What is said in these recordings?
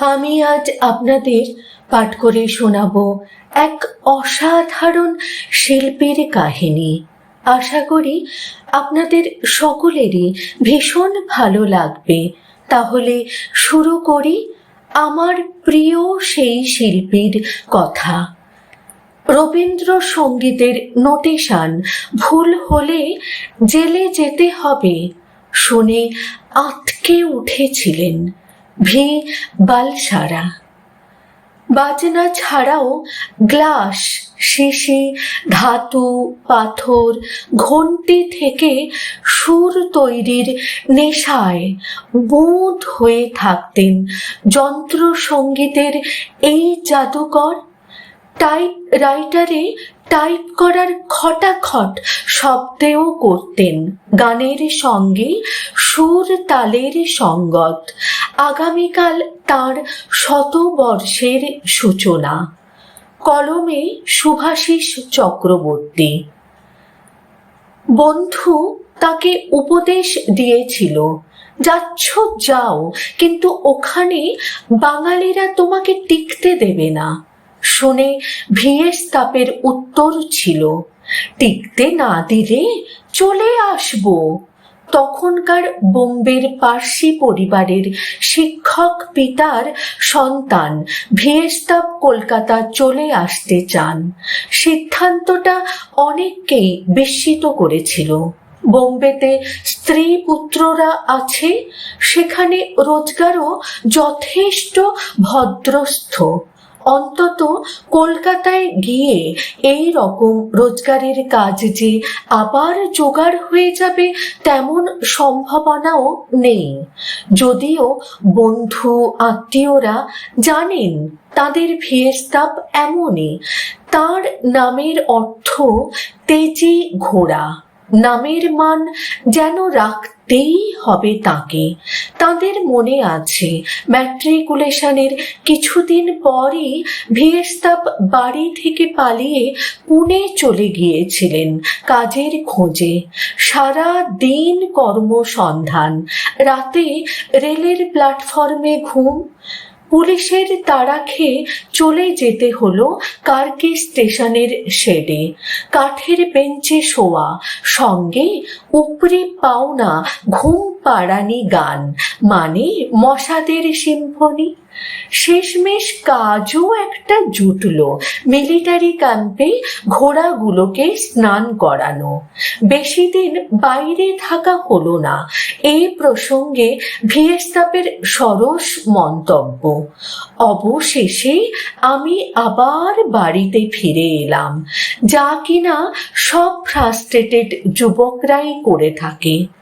আমি আজ আপনাদের পাঠ করে শোনাব এক অসাধারণ শিল্পীর কাহিনী। আশা করি আপনাদের সকলেরই ভীষণ ভালো লাগবে। তাহলে শুরু করি আমার প্রিয় সেই শিল্পীর কথা। রবীন্দ্রসঙ্গীতের নোটেশন, ভুল হলে জেলে যেতে হবে, শুনে আটকে উঠেছিলেন। ভি বালসারা বাজনা ছাড়াও গ্লাস শিশি ধাতু, পাথর, ঘন্টি থেকে সুর তৈরির নেশায় বুঁদ হয়ে থাকতেন যন্ত্রসঙ্গীতের এই জাদুকর টাইপ রাইটারে টাইপ করার খটাখট শব্দেও করতেন গানের সঙ্গে সুর তালের সঙ্গত। আগামীকাল তার শতবর্ষের সূচনা। কলমে সুভাষিস চক্রবর্তী। বন্ধু তাকে উপদেশ দিয়েছিল, যাচ্ছ, যাও, কিন্তু ওখানে বাঙালিরা তোমাকে টিকতে দেবে না। শুনে ভিএস তাপের উত্তর ছিল, টিকতে না দিলে চলে আসব। তখনকার বোম্বের পার্সি পরিবারের শিক্ষক পিতার সন্তান ভিয়েস্তাব কলকাতা চলে আসতে চান। সিদ্ধান্তটা অনেককেই বিস্মিত করেছিল। বোম্বেতে স্ত্রী পুত্ররা আছে, সেখানে রোজগারও যথেষ্ট ভদ্রস্থ। অন্তত কলকাতায় গিয়ে এই রকম রোজগারের কাজ যে আবার জোগাড় হয়ে যাবে তেমন সম্ভাবনাও নেই। যদিও বন্ধু, আত্মীয়রা জানেন তাদের ভিয়েস্তাপ এমনই, তার নামের অর্থ তেজি ঘোড়া। নামের মান যেন রাখতেই হবে তাকে। তাদের মনে আছে, ম্যাট্রিকুলেশনের কিছুদিন পরই ভিয়েস্তাপ বাড়ি থেকে পালিয়ে পুনে চলে গিয়েছিলেন কাজের খোঁজে। সারা দিন কর্মসন্ধান। রাতে রেলের প্ল্যাটফর্মে ঘুম পুলিশের তাড়া খেয়ে চলে যেতে হলো কার্কে স্টেশনের শেডে। কাঠের বেঞ্চে শোয়া, সঙ্গে উপরে পাওনা ঘুম পাড়ানি গান মানে মশাদের সিম্ফনি। শেষমেশ কাজও একটা জুটলো। মিলিটারি ক্যাম্পে ঘোড়াগুলোকে স্নান করানো। বেশি দিন বাইরে থাকা হলো না। এই প্রসঙ্গে ভিয়েস্তাপের সরস মন্তব্য। অবশেষে আমি আবার বাড়িতে ফিরে এলাম। যা কিনা সব ফ্রাস্ট্রেটেড যুবকরাই করে থাকে।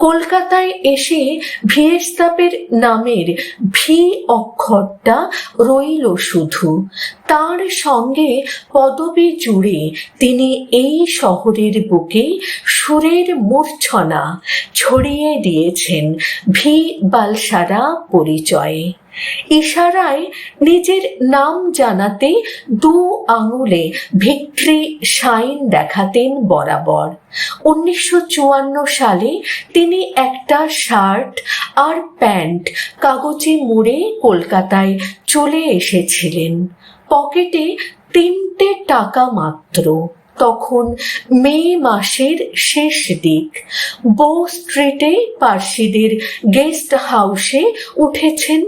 কলকাতায় এসে ভিয়েস্তাপের নামের ভি অক্ষরটা রইল শুধু। তার সঙ্গে পদবী জুড়ে তিনি এই শহরের বুকে সুরের মূর্ছনা ছড়িয়ে দিয়েছেন ভি বালসারা পরিচয়ে। ইশারায় নিজের নাম জানাতে দু আঙুলে ভিক্টরি সাইন দেখাতেন বরাবর। উনিশশো চুয়ান্ন সালে তিনি একটা শার্ট আর প্যান্ট কাগজে মুড়ে কলকাতায় চলে এসেছিলেন। পকেটে তিনটে টাকা মাত্র। তখন মে মাসের শেষ দিক। বো স্ট্রিটে পার্সিদের গেস্ট হাউসে উঠেছেন।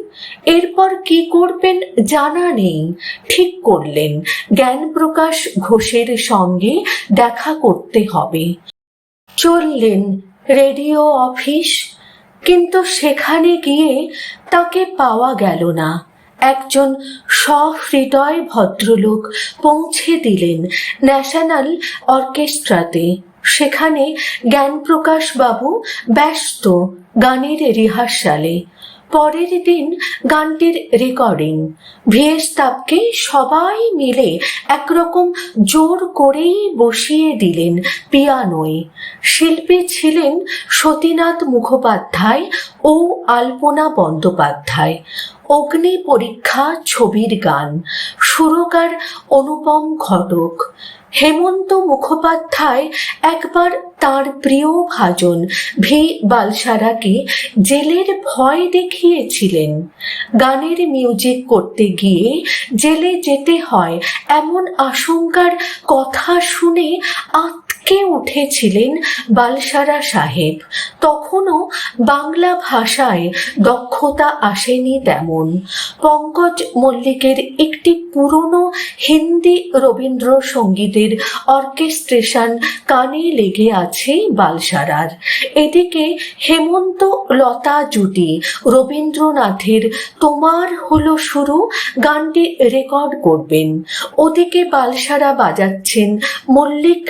এরপর কি করবেন জানা নেই। ঠিক করলেন। জ্ঞানপ্রকাশ ঘোষের সঙ্গে দেখা করতে হবে। চললেন রেডিও অফিস। কিন্তু সেখানে গিয়ে তাকে পাওয়া গেল না। একজন সহৃদয় ভদ্রলোক পৌঁছে দিলেন ন্যাশনাল অর্কেস্ট্রাতে। সেখানে জ্ঞানপ্রকাশ বাবু ব্যস্ত গানের রিহার্সালে। পরের দিন গানটির রেকর্ডিং ভিএস তাপকে সবাই মিলে একরকম জোর করেই বসিয়ে দিলেন পিয়ানোয়। শিল্পী ছিলেন সতীনাথ মুখোপাধ্যায় ও আলপনা বন্দ্যোপাধ্যায়। অগ্নি পরীক্ষা ছবির গান। সুরকার অনুপম ঘটক। হেমন্ত মুখোপাধ্যায় একবার তার প্রিয় ভাজন ভি. বালসারাকে জেলের ভয় দেখিয়েছিলেন। গানের মিউজিক করতে গিয়ে জেলে যেতে হয় এমন আশঙ্কার কথা শুনে আতকে উঠেছিলেন বালসারা সাহেব? তখনও বাংলা ভাষায় দক্ষতা আসেনি তেমন। পঙ্কজ মল্লিকের একটি পুরনো হিন্দি রবীন্দ্রসঙ্গীতের অর্কেস্ট্রেশন কানে লেগে আছে বালসারার এদিকে হেমন্ত লতা জুটি, রবীন্দ্রনাথের তোমার হলো শুরু গানটি রেকর্ড করবেন। ওদিকে বালসারা বাজাচ্ছেন মল্লিক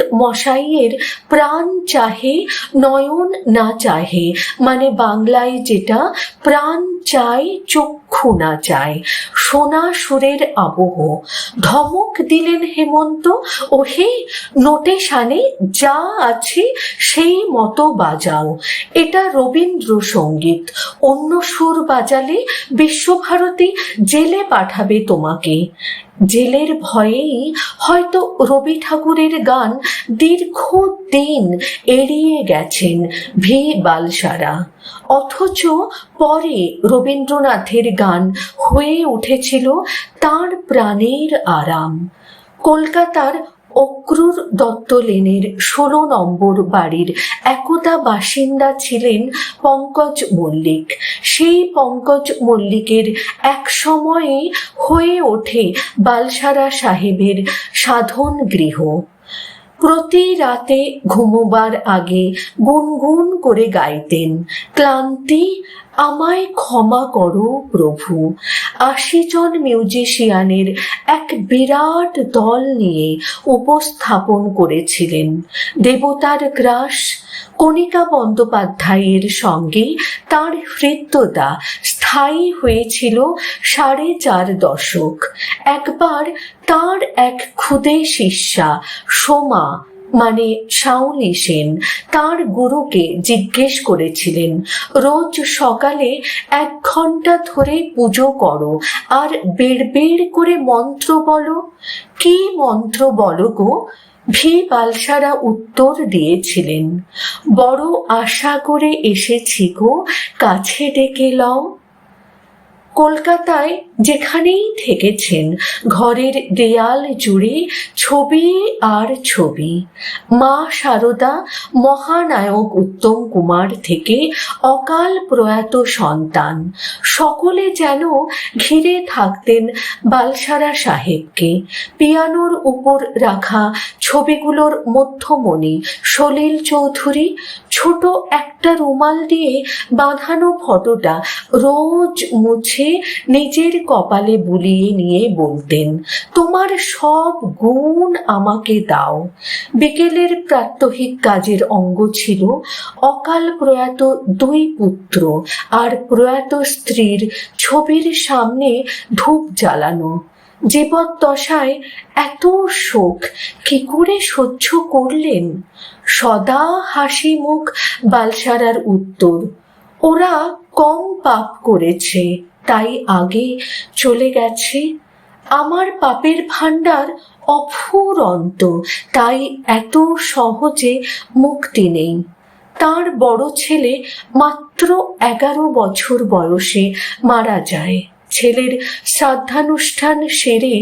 মশাইয়ের প্রাণ চাহে নয়ন না চাহে মানে বাংলায় যেটা প্রাণ চাই চক্ষু না চায় সোনা সুরের আবহ। ধমক দিলেন হেমন্ত ও হে নোটেশানে যা আছে সেই মতো বাজাও। এটা রবীন্দ্রসঙ্গীত অন্য সুর বাজালে বিশ্বভারতী জেলে পাঠাবে তোমাকে। জেলের ভয়েই হয়তো রবি ঠাকুরের গান দীর্ঘ দিন এড়িয়ে গেছেন ভি বালসারা। অথচ পরে রবীন্দ্রনাথের গান হয়ে উঠেছিল তার প্রাণের আরাম। কলকাতার অক্রুর দত্ত লেনের ষোলো নম্বর বাড়ির একদা বাসিন্দা ছিলেন পঙ্কজ মল্লিক। সেই পঙ্কজ মল্লিকের এক সময়ে হয়ে ওঠে বালসারা সাহেবের সাধন গৃহ। প্রতি রাতে ঘুমোবার আগে গুনগুন করে গাইতেন, ক্লান্তি, আমায় ক্ষমা করো প্রভু। আশি জন মিউজিশিয়ানের এক বিরাট দল নিয়ে উপস্থাপন করেছিলেন। দেবতার গ্রাস কণিকা বন্দ্যোপাধ্যায়ের সঙ্গে তার হৃদ্যতা স্থায়ী হয়েছিল সাড়ে চার দশক। একবার তার এক ক্ষুদে শিষ্যা, সোমা মানে শাওলি সেন, তার গুরুকে জিজ্ঞেস করেছিলেন, রোজ সকালে এক ঘণ্টা ধরে পুজো করো আর বেড় বেড় করে মন্ত্র বলো। কি মন্ত্র বলো গো? ভি বালসারা উত্তর দিয়েছিলেন, বড় আশা করে এসেছি গো, কাছে ডেকে লও। কলকাতায় যেখানেই থেকেছেন, ঘরের দেয়াল জুড়ে ছবি আর ছবি। মা সারদা, মহানায়ক উত্তম কুমার থেকে অকাল প্রয়াত সন্তান। সকলে যেন ঘিরে থাকতেন বালসারা সাহেবকে। পিয়ানোর উপর রাখা ছবিগুলোর মধ্যমণি সলিল চৌধুরী, ছোট একটা রুমাল দিয়ে বাঁধানো ফটোটা রোজ মুছে নিজের কপালে বুলিয়ে নিয়ে বলতেন, তোমার সব গুণ আমাকে দাও। বিকেলের প্রাত্যহিক কাজের অঙ্গ ছিল অকাল প্রয়াত দুই পুত্র আর প্রয়াত স্ত্রীর ছবির সামনে ধূপ জ্বালানো। জীবদ্দশায় এত শোক, কি করে সহ্য করলেন? সদা হাসি মুখ বালসারার উত্তর, ওরা কম পাপ করেছে। তাই আগে চলে গেছে। আমার পাপের ভাণ্ডার অফুরন্ত তাই এত সহজে মুক্তি নেই। তার বড় ছেলে মাত্র এগারো বছর বয়সে মারা যায়। ছেলের শ্রাদ্ধানুষ্ঠান সেরে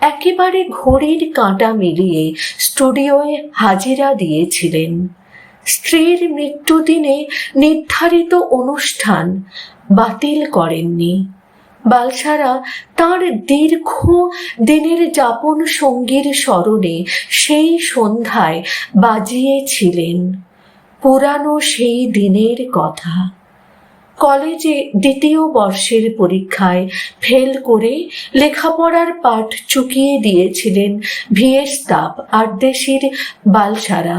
একেবারে ঘড়ির কাঁটা মিলিয়ে স্টুডিওয়ে হাজিরা দিয়েছিলেন। স্ত্রীর মৃত্যুদিনে নির্ধারিত অনুষ্ঠান বাতিল করেননি। বালসারা তার দীর্ঘ দিনের যাপন সঙ্গীর স্মরণে সেই সন্ধ্যায় বাজিয়েছিলেন পুরানো সেই দিনের কথা। কলেজে দ্বিতীয় বর্ষের পরীক্ষায় ফেল করে লেখাপড়ার পাঠ চুকিয়ে দিয়েছিলেন ভিএস তাপ আর্দেশির বালসারা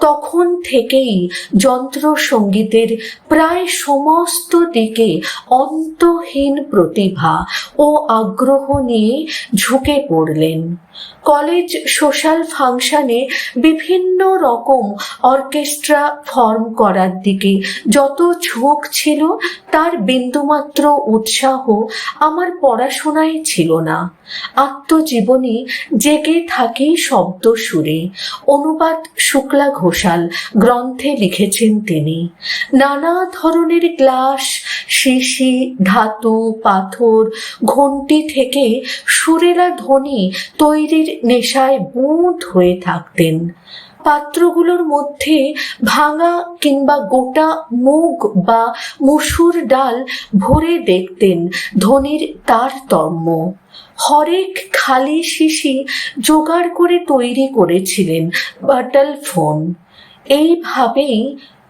তখন থেকেই যন্ত্রসঙ্গীতের প্রায় সমস্ত দিকে অন্তহীন প্রতিভা ও আগ্রহ নিয়ে ঝুঁকে পড়লেন। কলেজ, সোশ্যাল ফাংশনে বিভিন্ন রকম অর্কেস্ট্রা ফর্ম করার দিকে যত ঝোঁক ছিল, তার বিন্দুমাত্র উৎসাহ আমার পড়াশোনায় ছিল না। আত্মজীবনী জেগে থাকি শব্দ সুরে। অনুবাদ শুক্লা ঘোষাল, গ্রন্থে লিখেছেন তিনি। নানা ধরনের গ্লাস, শিশি, ধাতু, পাথর ঘন্টি থেকে সুরেলা ধ্বনি তৈরির নেশায় বুঁদ হয়ে থাকতেন। পাত্রগুলোর মধ্যে ভাঙা কিংবা গোটা মুগ বা মুসুর ডাল ভরে দেখতেন ধনির তারতম্য। হরেক খালি শিশি জোগাড় করে তৈরি করেছিলেন বাটাল ফোন। এইভাবেই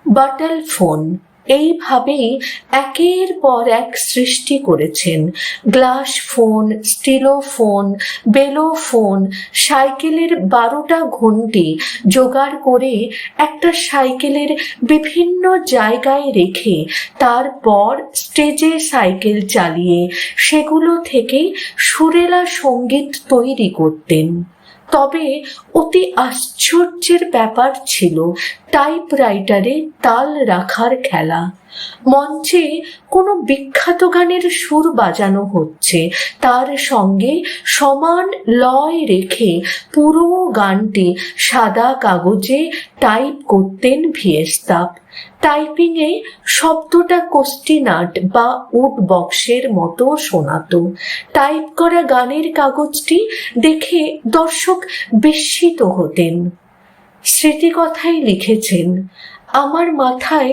বাটাল ফোন এইভাবেই একের পর এক সৃষ্টি করেছেন। গ্লাস ফোন স্টিলো ফোন বেলো ফোন সাইকেলের বারোটা ঘন্টি জোগাড় করে একটা সাইকেলের বিভিন্ন জায়গায় রেখে তারপর স্টেজে সাইকেল চালিয়ে সেগুলো থেকে সুরেলা সংগীত তৈরি করতেন। তবে অতি আশ্চর্যের ব্যাপার ছিল টাইপরাইটারে তাল রাখার খেলা। মঞ্চে কোনো বিখ্যাত গানের সুর বাজানো হচ্ছে। তার সঙ্গে সমান লয় রেখে পুরো গানটি সাদা কাগজে টাইপ করতেন ভিয়েস্তাপ টাইপিংয়ে শব্দটা কোস্টিনাট বা উড বক্সের মতো শোনাতো। টাইপ করা গানের কাগজটি দেখে দর্শক বিস্মিত হতেন। স্মৃতিকথায় লিখেছেন, আমার মাথায়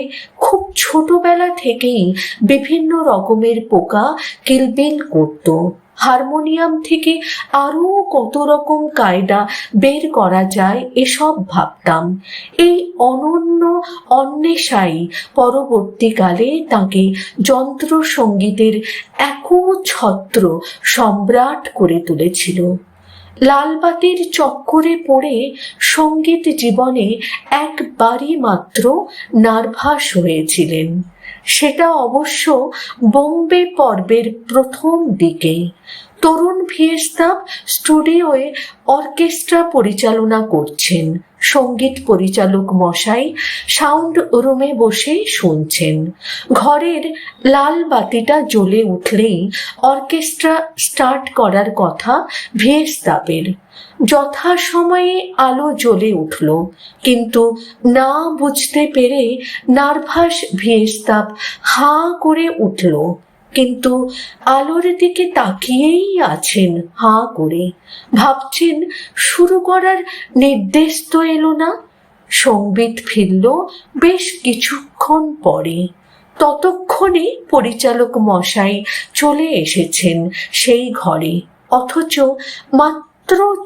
খুব ছোটবেলা থেকেই বিভিন্ন রকমের পোকা কিলবিল করত। হারমোনিয়াম থেকে আরও কত রকম কায়দা বের করা যায় এসব ভাবতাম। এই অনন্য অন্বেষাই পরবর্তীকালে তাকে যন্ত্রসঙ্গীতের একছত্র সম্রাট করে তুলেছিল। লালবাতির চক্করে পড়ে সংগীত জীবনে একবারই মাত্র নার্ভাস হয়েছিলেন। সেটা অবশ্য বোম্বে পর্বের প্রথম দিকে। তরুণ ভিয়েস্তাব স্টুডিওয়ে অর্কেস্ট্রা পরিচালনা করছেন সংগীত পরিচালক মশাই সাউন্ড রুমে বসে শুনছেন। ঘরের লাল বাতিটা জ্বলে উঠলেই অর্কেস্ট্রা স্টার্ট করার কথা ভিয়েস্তাবের যথাসময়ে আলো জ্বলে উঠল, কিন্তু না বুঝতে পেরে নার্ভাস ভিয়েস্তাব হাঁ করে উঠল। কিন্তু আলোর দিকে তাকিয়েই আছেন হাঁ করে। ভাবছেন, শুরু করার নির্দেশ তো এলো না? সংবিত ফিরল বেশ কিছুক্ষণ পরে। ততক্ষণে পরিচালক মশাই চলে এসেছেন সেই ঘরে। অথচ মাত্র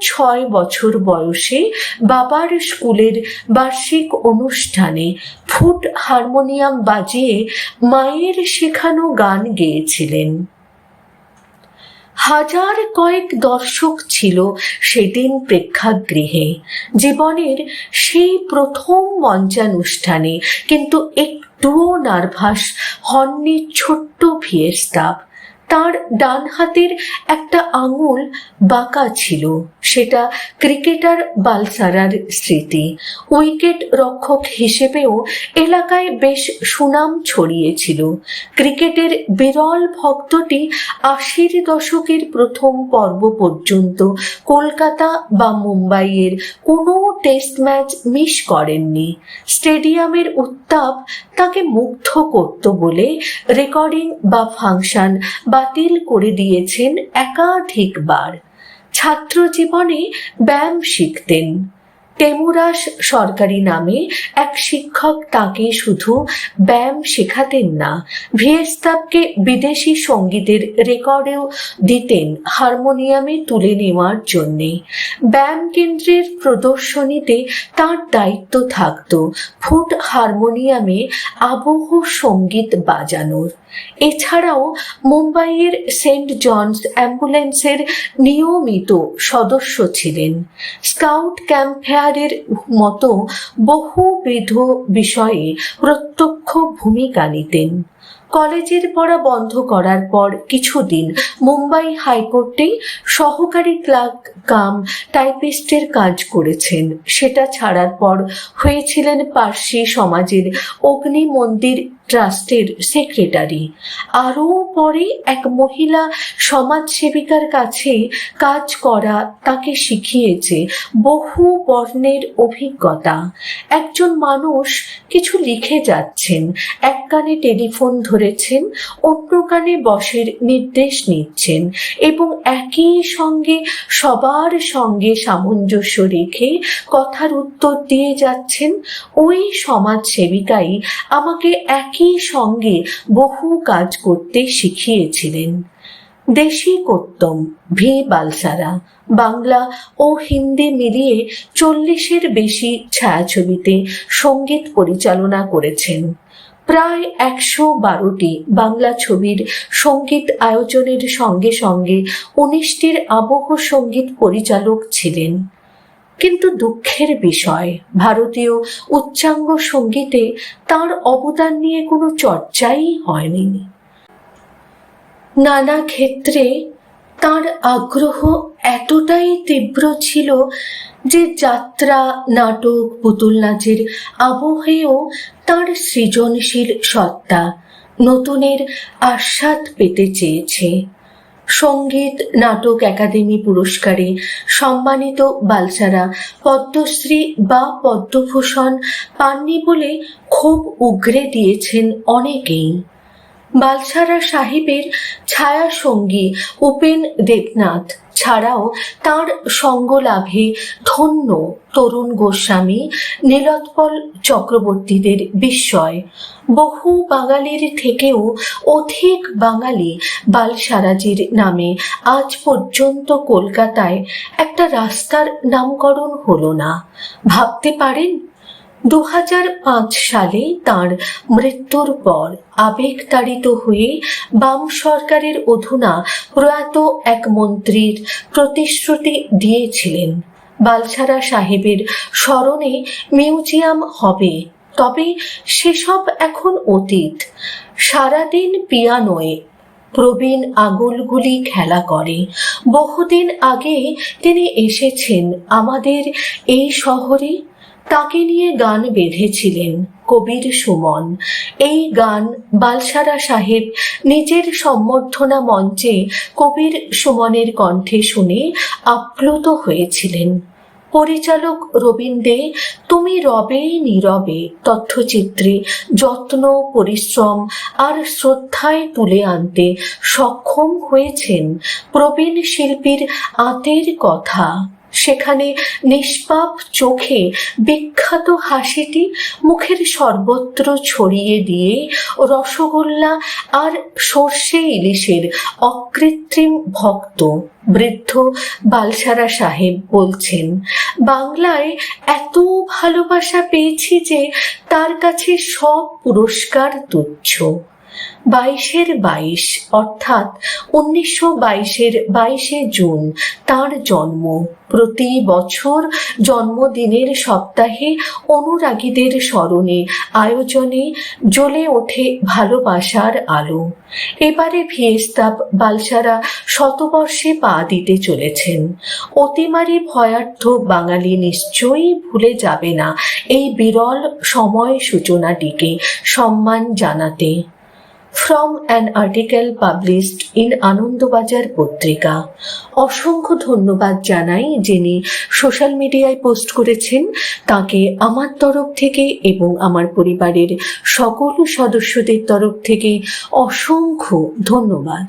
ছয় বছর বয়সে বাবার স্কুলের বার্ষিক অনুষ্ঠানে ফুট হারমোনিয়াম বাজিয়ে মায়ের শেখানো গান গেয়েছিলেন। হাজার কয়েক দর্শক ছিল সেদিন প্রেক্ষাগৃহে। জীবনের সেই প্রথম মঞ্চানুষ্ঠানে কিন্তু একটুও নার্ভাস হননি ছোট্ট ভিয়েস্তাব তার ডান হাতের একটা আঙুল বাঁকা ছিল। সেটা ক্রিকেটার বালসারার স্মৃতি। উইকেট রক্ষক হিসেবেও এলাকায় বেশ সুনাম ছড়িয়েছিল। ক্রিকেটের বিরল ভক্তটি আশির দশকের প্রথম পর্ব পর্যন্ত কলকাতা বা মুম্বাইয়ের কোনো টেস্ট ম্যাচ মিস করেননি। স্টেডিয়ামের উত্তাপ তাকে মুগ্ধ করত বলে রেকর্ডিং বা ফাংশন বাতিল করে দিয়েছেন একাধিকবার। ছাত্র জীবনে ব্যায়াম শিখতেন। টেমুরাস সরকারি নামে এক শিক্ষক তাকে শুধু ব্যায়াম শেখাতেন না ভিয়েস্তাবকে বিদেশি সঙ্গীতের রেকর্ডেও দিতেন হারমোনিয়ামে তুলে নেওয়ার জন্যে। ব্যায়াম কেন্দ্রের প্রদর্শনীতে তার দায়িত্ব থাকত ফুট হারমোনিয়ামে আবহ সংগীত বাজানোর। এছাড়াও মুম্বাইয়ের সেন্ট জনস অ্যাম্বুলেন্সের নিয়মিত সদস্য ছিলেন। স্কাউট ক্যাম্প ফেয়ার মতো বহুবিধ বিষয়ে প্রত্যক্ষ ভূমিকা নিতেন। কলেজের পড়া বন্ধ করার পর কিছুদিন মুম্বাই হাইকোর্টে সহকারী ক্লার্ক কাম টাইপিস্টের কাজ করেছেন। সেটা ছাড়ার পর হয়েছিলেন পার্সি সমাজের অগ্নি মন্দির ট্রাস্টের সেক্রেটারি। আরও পরে এক মহিলা সমাজসেবিকার কাছে কাজ করা তাকে শিখিয়েছে বহু বর্ণের অভিজ্ঞতা। একজন মানুষ কিছু লিখে যাচ্ছেন, এক কানে টেলিফোন ধরেছেন, অন্য কানে বসের নির্দেশ নিচ্ছেন এবং একই সঙ্গে সবার সঙ্গে সামঞ্জস্য রেখে কথার উত্তর দিয়ে যাচ্ছেন, ওই সমাজ সেবিকাই আমাকে একই সঙ্গে বহু কাজ করতে শিখিয়েছিলেন। দেশি কোত্তম ভি বালসারা, বাংলা ও হিন্দি মিলিয়ে চল্লিশের বেশি ছায়াছবিতে সংগীত পরিচালনা করেছেন। প্রায় একশো বারোটি বাংলা ছবির সংগীত আয়োজনের সঙ্গে সঙ্গে উনিশটির আবহ সংগীত পরিচালক ছিলেন। কিন্তু দুঃখের বিষয়। ভারতীয় উচ্চাঙ্গ সঙ্গীতে তার অবদান নিয়ে কোনো চর্চাই হয়নি। নানা ক্ষেত্রে তার আগ্রহ এতটাই তীব্র ছিল যে যাত্রা, নাটক, পুতুল নাচের আবহেও তার সৃজনশীল সত্তা নতুনের আস্বাদ পেতে চেয়েছে। সংগীত, নাটক, একাডেমি পুরস্কারে সম্মানিত বালসারা পদ্মশ্রী বা পদ্মভূষণ পাননি বলে ক্ষোভ উগরে দিয়েছেন অনেকেই। বালসারা সাহেবের ছায়া সঙ্গী উপেন দেবনাথ ছাড়াও তার সঙ্গ লাভে ধন্য তরুণ গোস্বামী, নীলোৎপল চক্রবর্তীদের বিস্ময়। বহু বাঙালির থেকেও অধিক বাঙালি বালসারাজির নামে আজ পর্যন্ত কলকাতায় একটা রাস্তার নামকরণ হলো না। ভাবতে পারেন দু হাজার পাঁচ সালে তার মৃত্যুর পর আবেগতাড়িত হয়ে বাম সরকারের অধুনা প্রয়াত এক মন্ত্রীর প্রতিশ্রুতি দিয়েছিলেন। বালছাড়া সাহেবের স্মরণে মিউজিয়াম হবে। তবে সেসব এখন অতীত। সারাদিন পিয়ানোয় প্রবীণ আঙুলগুলি খেলা করে। বহুদিন আগে তিনি এসেছেন আমাদের এই শহরে। তাকে নিয়ে গান বেঁধেছিলেন কবির সুমন। এই গান বালসারা সাহেব নিজের সম্বর্ধনা মঞ্চে কবির সুমনের কণ্ঠে শুনে আপ্লুত হয়েছিলেন। পরিচালক রবীন্দ্রে তুমি রবে নীরবে তথ্যচিত্রে যত্ন, পরিশ্রম আর শ্রদ্ধায় তুলে আনতে সক্ষম হয়েছেন প্রবীণ শিল্পীর আতের কথা। সেখানে নিষ্পাপ চোখে বিখ্যাত হাসিটি মুখের সর্বত্র ছড়িয়ে দিয়ে রসগোল্লা আর সর্ষে ইলিশের অকৃত্রিম ভক্ত বৃদ্ধ বালসারা সাহেব বলছেন, বাংলায় এত ভালোবাসা পেয়েছি যে তার কাছে সব পুরস্কার তুচ্ছ। বাইশের বাইশ, অর্থাৎ উনিশশো বাইশের বাইশে জুন তার জন্ম। প্রতি বছর জন্মদিনের সপ্তাহে অনুরাগীদের স্মরণে আয়োজনে জ্বলে ওঠে ভালোবাসার আলো। এবারে ভিয়েস্তাব বালসারা শতবর্ষে পা দিতে চলেছেন। অতিমারি ভয়ার্থ বাঙালি নিশ্চয়ই ভুলে যাবে না এই বিরল সময় সূচনাটিকে সম্মান জানাতে। From an article published in Anandabazar Patrika অসংখ্য ধন্যবাদ জানাই যিনি সোশ্যাল মিডিয়ায় পোস্ট করেছেন। তাকে আমার তরফ থেকে এবং আমার পরিবারের সকল সদস্যদের তরফ থেকে অসংখ্য ধন্যবাদ।